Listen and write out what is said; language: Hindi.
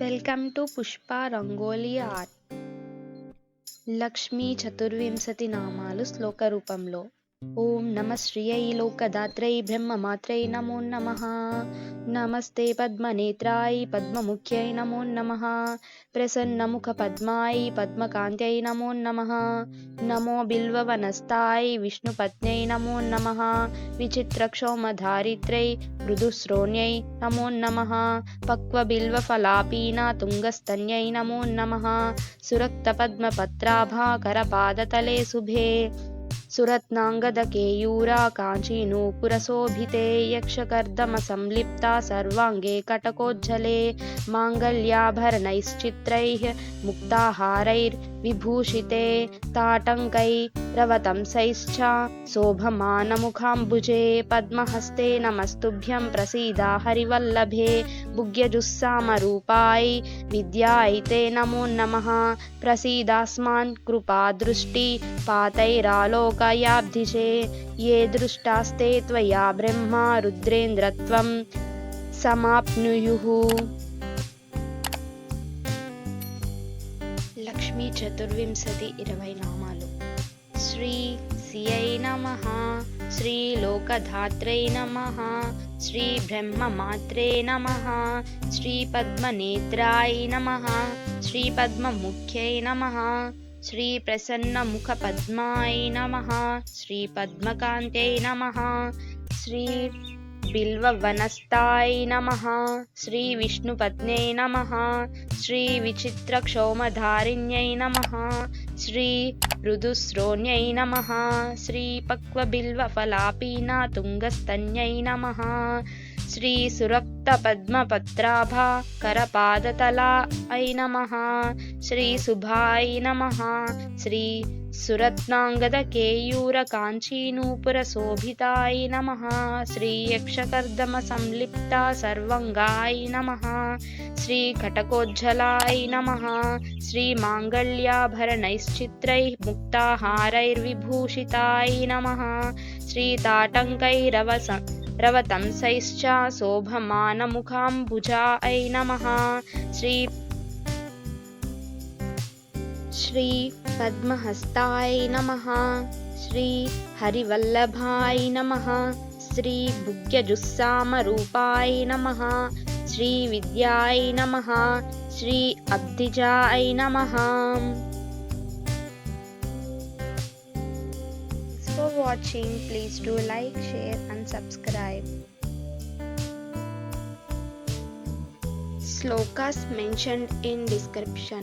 Welcome to Pushpa rangoli art. Lakshmi చతుర్వింశతి నామాలు శ్లోక రూపంలో. ॐ नमः श्रियै लोकदात्रै ब्रह्ममात्रै नमो नमः। नमस्ते पद्मनेत्राय पद्ममुख्यै नमो नमः। प्रसन्नमुखपद्माय पद्मकान्त्यै नमो नमः। नमो बिल्ववनस्ताय विष्णुपत्न्यै नमो नमः। विचित्रक्षौमधारित्र्यै मृदुश्रोण्यै नमो नमः। पक्वबिल्वफलापीना तुङ्गस्तन्यै नमो नमः। सुरक्तपद्मपत्राभाकरपादतले शुभे। सुरत्नाङ्गदकेयूरा काञ्चीनूपुरशोभिते यक्षकर्दमसंलिप्ता सर्वाङ्गे कटकोज्ज्वले माङ्गल्याभरणैश्चित्रैः मुक्ताहारैर्विभूषिते ताटङ्कैरवतंसैश्च शोभमानमुखाम्बुजे पद्महस्ते नमस्तुभ्यं प्रसीदा हरिवल्लभे భుగ్యజుస్సామరూపాయ్ విద్యాయితే నమో నమ ప్రసీదాస్మాన్ కృపా దృష్టి పాతైరాలోకయాబ్ధిషే ఏ దృష్టాస్తే త్వయా బ్రహ్మ రుద్రేంద్రత్వం సమాప్నుయు లక్ష్మీ చతుర్వింశతి ఇరవై నామాలు శ్రీ तुलस्यै नमः श्रीलोकधात्रै नमः श्रीब्रह्ममात्रे नमः, श्रीपद्मनेत्राय नमः, श्रीपद्ममुख्यै नमः, श्रीप्रसन्नमुखपद्माय नमः, श्रीपद्मकान्त्यै नमः, श्री పద్మముఖ్యై నమ శ్రీ ప్రసన్నముఖపద్మాయ నమ శ్రీ పద్మకాంత్యై నమ శ్రీ బిల్వవనస్తాయ నమ శ్రీ విష్ణుపత్న్యై నమ శ్రీ సురక్త పద్మపత్రాభా కరపాదతలా ఐ నమ శ్రీ శుభాయ నమ శ్రీ సురత్నాంగద కేయూర కాంచీనూపుర శోభితాయ నమ శ్రీయక్షకర్దమ సంలిప్త సర్వంగాయ నమ శ్రీ ఘటకోజ్జలాయ నమ శ్రీ మాంగళ్యాభరణైశ్చిత్రై ముక్తాహారైర్విభూషితాయ నమ శ్రీతాటంకైరవ रवतंसैश्च शोभमानमुखाम्बुजायै नमः। श्री श्री पद्महस्ताय नमः। श्री हरिवल्लभाय नमः। श्री भुग्यजुस्सामरूपाय नमः। श्री विद्याय नमः। श्री अब्धिजाय नमः। For watching. Please do like, share and subscribe. Slokas mentioned in description.